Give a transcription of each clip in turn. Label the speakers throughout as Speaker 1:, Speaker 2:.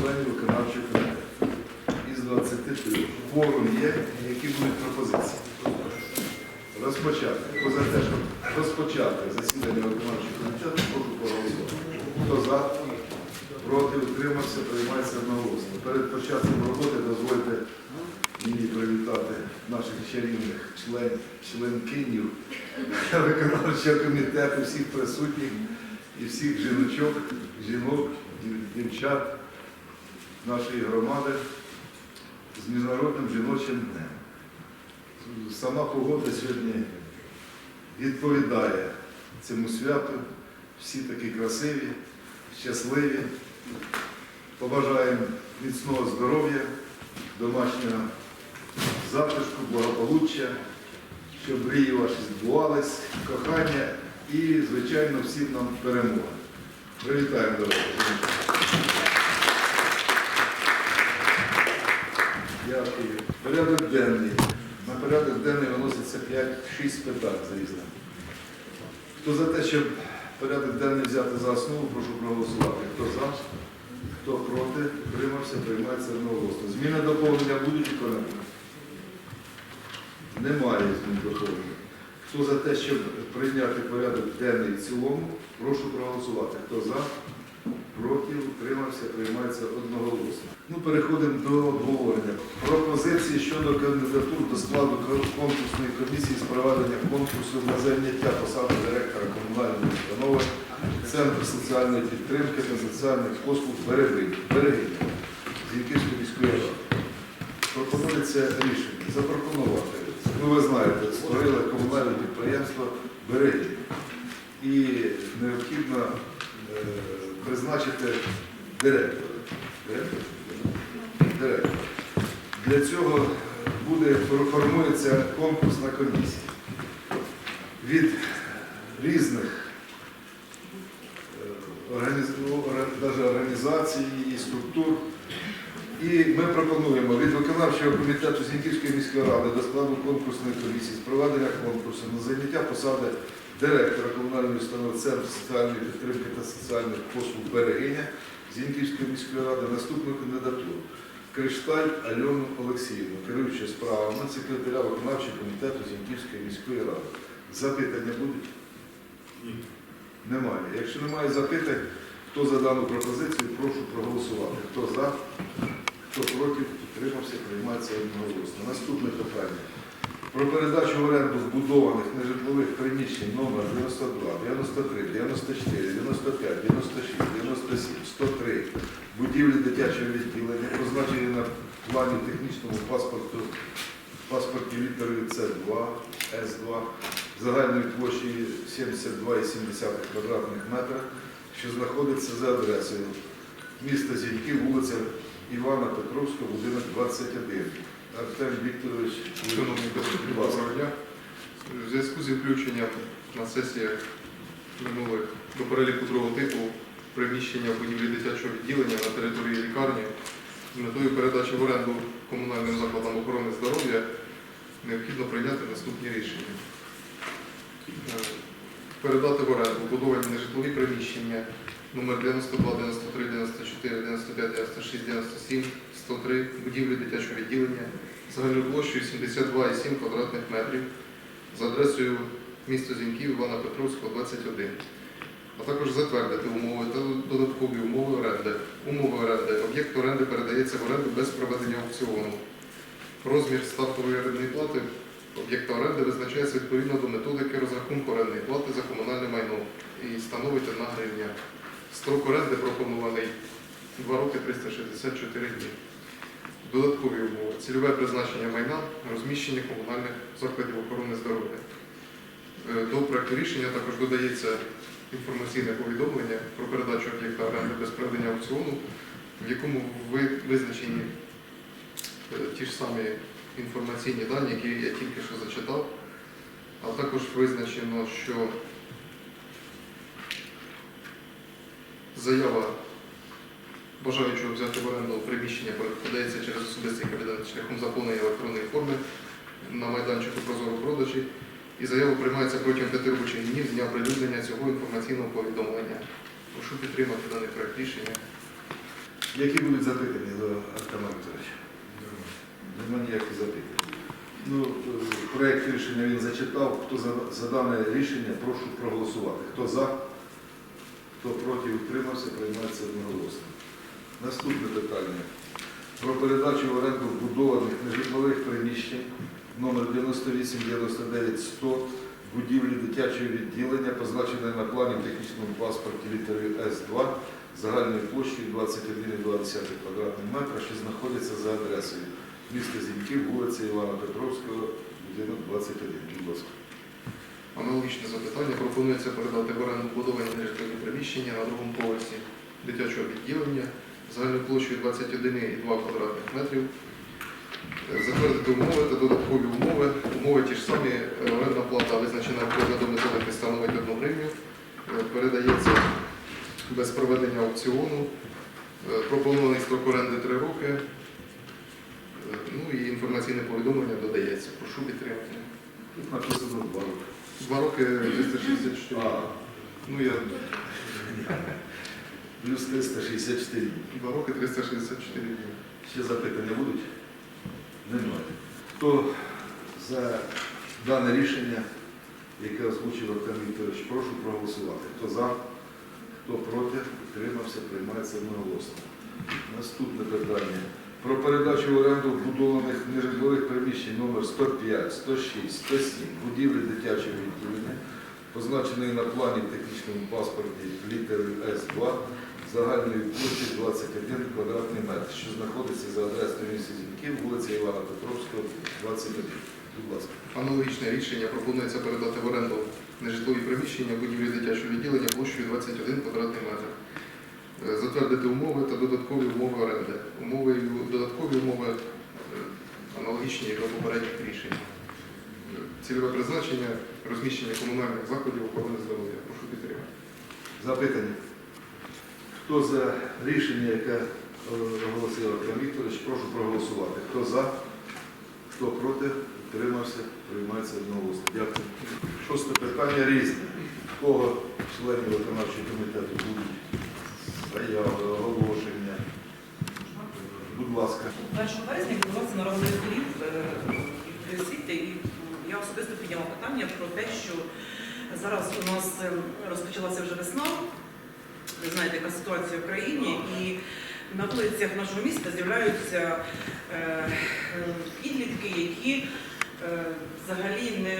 Speaker 1: членів виконавчого комітету із 23. Форум є, які будуть пропозиції. Розпочати. Хто те, щоб розпочати засідання виконавчого комітету, прошу проголосувати. Хто за, проти, утримався, приймається одноголосно. Перед початком роботи дозвольте мені привітати наших чарівних член, членкинів виконавчого комітету, всіх присутніх і всіх жіночок, жінок, дів- дівчат нашої громади з Міжнародним жіночим днем. Сама погода сьогодні відповідає цьому святу. Всі такі красиві, щасливі. Побажаємо міцного здоров'я, домашнього затишку, благополуччя, щоб мрії ваші збувались, кохання і, звичайно, всім нам перемоги. Привітаємо дорогі. Дякую. Порядок денний. На порядок денний виноситься 5-6 питань за різним. Хто за те, щоб порядок денний взяти за основу, прошу проголосувати. Хто за, хто проти, утримався, приймається одноголосно. Зміни доповнення будуть виконані? Немає змін доповнення. Хто за те, щоб прийняти порядок денний в цілому, прошу проголосувати. Хто за, проти, утримався, приймається одноголосно. Ну, переходимо до обговорення. Пропозиції щодо кандидатур до складу конкурсної комісії з проведення конкурсу на заняття посади директора комунальної установи Центру соціальної підтримки та соціальних послуг Берегиня Зінківської міської ради. Пропонується рішення запропонувати. Ну, ви знаєте, створили комунальне підприємство Берегиня. І необхідно е, призначити директора. Директор? Для цього буде формується конкурсна комісія від різних е, ну, організацій і структур. І ми пропонуємо від виконавчого комітету Зіньківської міської ради до складу конкурсної комісії з проведення конкурсу на заняття посади директора комунальної установи Центру соціальної підтримки та соціальних послуг Берегиня Зіньківської міської ради наступну кандидатуру. Кришталь Альону Олексіївну, керуючи справами секретаря виконавчого комітету Зіньківської міської ради. Запитання будуть? Ні. Немає. Якщо немає запитань, хто за дану пропозицію, прошу проголосувати. Хто за, хто проти, підтримався, приймається одноголосно. Наступне питання. Про передачу в оренду збудованих нежитлових приміщень номер 92, 93, 94, 95, 96, 97, 103 будівлі дитячого відділення, позначені на плані технічному паспорту паспорті літерою С2, С2, загальною площею 72,7 квадратних метра, що знаходиться за адресою міста Зіньків, вулиця Івана Петровського, будинок 21. Артем Вікторович,
Speaker 2: Шановні доброго дня. У зв'язку зі включенням на сесіях минулих до переліку другого типу приміщення в будівлі дитячого відділення на території лікарні з метою передачі в оренду комунальним закладам охорони здоров'я необхідно прийняти наступні рішення. Е, Передати в оренду будовані нежитлові приміщення номер 92, 93, 94, 95, 96, 97, 103 будівлі дитячого відділення загальною площею 72,7 квадратних метрів за адресою місто Зіньків Івана Петровського, 21. А також затвердити умови та додаткові умови оренди. Умови оренди. Об'єкт оренди передається в оренду без проведення аукціону. Розмір стартової орендної плати об'єкта оренди визначається відповідно до методики розрахунку орендної плати за комунальне майно і становить 1 гривня. Строк оренди пропонований 2 роки 364 дні. Додаткові умови. Цільове призначення майна, розміщення комунальних закладів охорони здоров'я. Е, До проекту рішення також додається інформаційне повідомлення про передачу об'єкта оренди без проведення аукціону, в якому ви- визначені е, ті ж самі інформаційні дані, які я тільки що зачитав, а також визначено, що заява бажаючого взяти в оренду приміщення подається через особистий кабінет шляхом заповнення електронної форми на майданчику Прозоро продажі і заява приймається протягом п'яти робочих днів з дня оприлюднення цього інформаційного повідомлення. Прошу підтримати даний проект рішення.
Speaker 1: Які будуть запитання до Артема Вікторовича? Нема ніяких запитань. Ну, е, проект рішення він зачитав. Хто за, за дане рішення, прошу проголосувати. Хто за, хто проти утримався, приймається одноголосно. Наступне питання. Про передачу в оренду вбудованих нежитлових приміщень номер 98 99 100 будівлі дитячого відділення, позначеної на плані в технічному паспорті літерою С2 загальною площею 21,2 квадратних метра, що знаходиться за адресою міста Зіньків, вулиця Івана Петровського, будинок 21.
Speaker 2: Аналогічне запитання пропонується передати в оренду будовані нежитлові приміщення на другому поверсі дитячого відділення загальною площею 21,2 квадратних метрів. Е, Затвердити умови та додаткові умови. Умови ті ж самі. Е, Орендна плата визначена розглядом методики становить 1 гривню. Е, Передається без проведення аукціону. Пропонований строк оренди 3 роки. Ну і інформаційне повідомлення додається. Прошу підтримати.
Speaker 1: Два роки.
Speaker 2: 364.
Speaker 1: А,
Speaker 2: Ну я
Speaker 1: плюс 364 дні.
Speaker 2: два роки 364 дні.
Speaker 1: Ще запитання будуть? Немає. Хто за дане рішення, яке озвучив Артем Вікторович, прошу проголосувати. Хто за, хто проти, утримався, приймається одноголосно. Наступне питання. Про передачу в оренду вбудованих нежитлових приміщень номер 105, 106, 107, будівлі дитячого відділення, позначеної на плані технічному паспорті літерою С2 загальною площею 21 квадратний метр, що знаходиться за адресою місті Зіньків, вулиця Івана Петровського, 21. Будь ласка.
Speaker 2: Аналогічне рішення пропонується передати в оренду нежитлові приміщення будівлі дитячого відділення площею 21 квадратний метр. Затвердити умови та додаткові умови оренди. Умови додаткові умови аналогічні до попередніх рішень. Цільове призначення, розміщення комунальних закладів охорони здоров'я. Прошу підтримати.
Speaker 1: Запитання. Хто за рішення, яке е, оголосив Артем Вікторович, прошу проголосувати. Хто за, хто проти, утримався, приймається одноголосно. Дякую. Шосте питання різне. Кого членів виконавчого комітету будуть заяви, оголошення? Будь ласка.
Speaker 3: 1 березня відбувався на розгляд голів е, і я особисто підняла питання про те, що зараз у нас е, розпочалася вже весна. Ви знаєте, яка ситуація в країні, і на вулицях нашого міста з'являються е, підлітки, які взагалі не,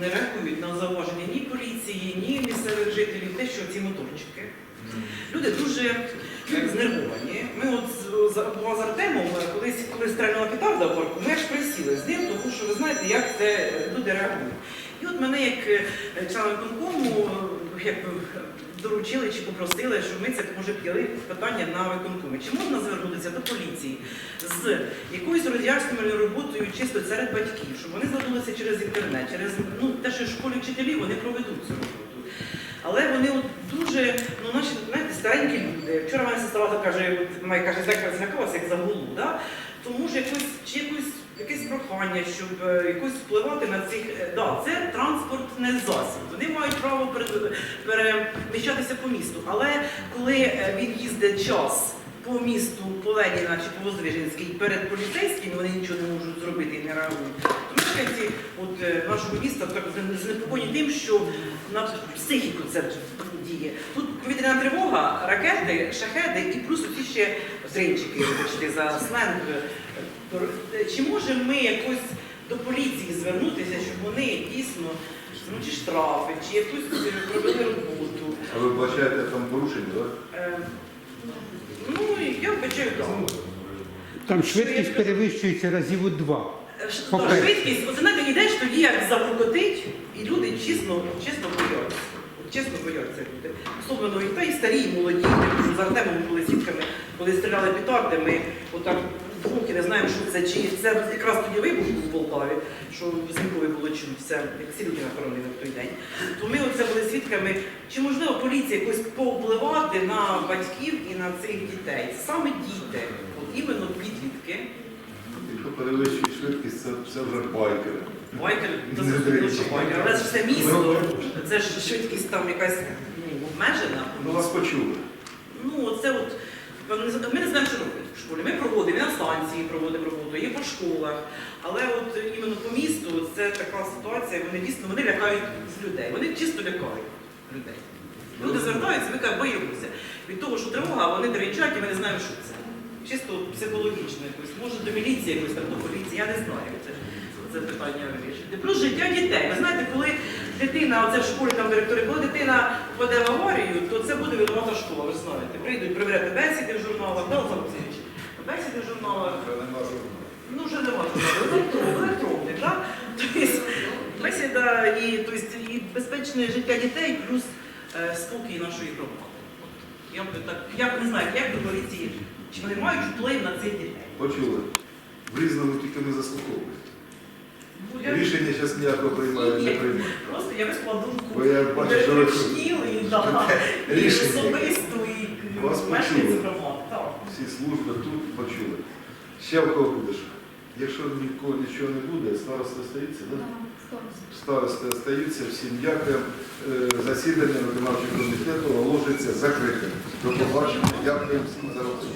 Speaker 3: не реагують на зауваження ні поліції, ні місцевих жителів, те, що ці моторчики. Люди дуже знервовані. Ми от з, з, Артемом, колись, коли стрельнула петарда в парку, ми аж присіли з ним, тому що ви знаєте, як це люди реагують. І от мене як е, член виконкому е, доручили чи попросили, щоб ми це може підняли питання на виконкомі. Чи можна звернутися до поліції з якоюсь роз'яснювальною роботою чисто серед батьків, щоб вони звернулися через інтернет, через ну, те, що в школі вчителі вони проведуть цю роботу. Але вони от дуже, ну наші знаєте, старенькі люди. Вчора моя сестра каже, от моя каже, злякалася як загулу. да? тому ж якось чи якось якесь прохання, щоб е, якось впливати на цих. е, Да, це транспортне засіб. Вони мають право перед- переміщатися по місту. Але коли е, він їздить час по місту по Леніна чи по Воздвиженській перед поліцейським, вони нічого не можуть зробити і не реагують. Мешканці от, е, нашого міста так знепокоєні тим, що на психіку це діє. Тут повітряна тривога, ракети, шахеди і плюс оці ще дринчики, вибачте, за сленг. Чи можемо ми якось до поліції звернутися, щоб вони дійсно ну, чи штрафи, чи якусь е, провели роботу?
Speaker 1: А ви бачаєте там порушення, так?
Speaker 3: Ну, я вбачаю так.
Speaker 4: Там швидкість перевищується разів у два.
Speaker 3: Е, ш-
Speaker 4: Попередньо.
Speaker 3: Швидкість, от знаєте, йдеш тоді, як запрокотить, і люди чесно, чесно бояться. Чесно бояться люди. Особливо і та і старі, і молоді. Ми з Артемом були сітками, коли стріляли петарди, ми отак вдвох не знаємо, що це, чи це якраз тоді вибух був в Полтаві, що в Зінкові було чути все, як всі люди нахоронили в той день. То ми оце були свідками, чи можливо поліція якось повпливати на батьків і на цих дітей. Саме діти, от іменно підлітки.
Speaker 1: Якщо перевищує швидкість, це, це вже байкери.
Speaker 3: байкер,
Speaker 1: Не
Speaker 3: зрозуміло,
Speaker 1: дрейф.
Speaker 3: що байкер. Але ж все місто, це ж швидкість там якась ну, обмежена.
Speaker 1: Ну вас почули.
Speaker 3: Ну, це от ми не знаємо, що робити школі. Ми проводимо і на станції, проводимо роботу, і по школах. Але от іменно по місту це така ситуація, вони дійсно вони лякають людей. Вони чисто лякають людей. Люди звертаються, ми кажуть, боїмося. Від того, що тривога, вони дричать, і ми не знаємо, що це. Чисто психологічно якось. Може до міліції якось там до поліції, я не знаю. Це, це питання вирішити. Плюс життя дітей. Ви знаєте, коли дитина, оце в школі там директори, коли дитина впаде в аварію, то це буде винувата школа, ви знаєте. Прийдуть перевіряти бесіди в журналах, да, Олександр Олексійович? Бесіди в журналах, ну вже не можна, електронний, так? Тобто бесіда і, тобто, і безпечне життя дітей плюс е, спокій нашої громади. От, Я б так, я б не знаю, як до поліції, чи вони мають вплив на цих дітей.
Speaker 1: Почули. В різному тільки ми заслуховуємо.
Speaker 3: Ну, я-
Speaker 1: Рішення зараз ніякого приймає не приймає.
Speaker 3: Просто я думку.
Speaker 1: Бо я бачу, що ви
Speaker 3: шкіли, і, да, і
Speaker 1: Рішення.
Speaker 3: особисто, і
Speaker 1: Вас
Speaker 3: мешканці
Speaker 1: почули.
Speaker 3: громад. Так.
Speaker 1: Всі служби тут почули. Ще в кого будеш? Якщо нікого нічого не буде, староста остаються, так? Старости остаються, всім дякую. Е, Засідання виконавчого комітету оголошується закритим. До побачення. Дякую всім за роботу.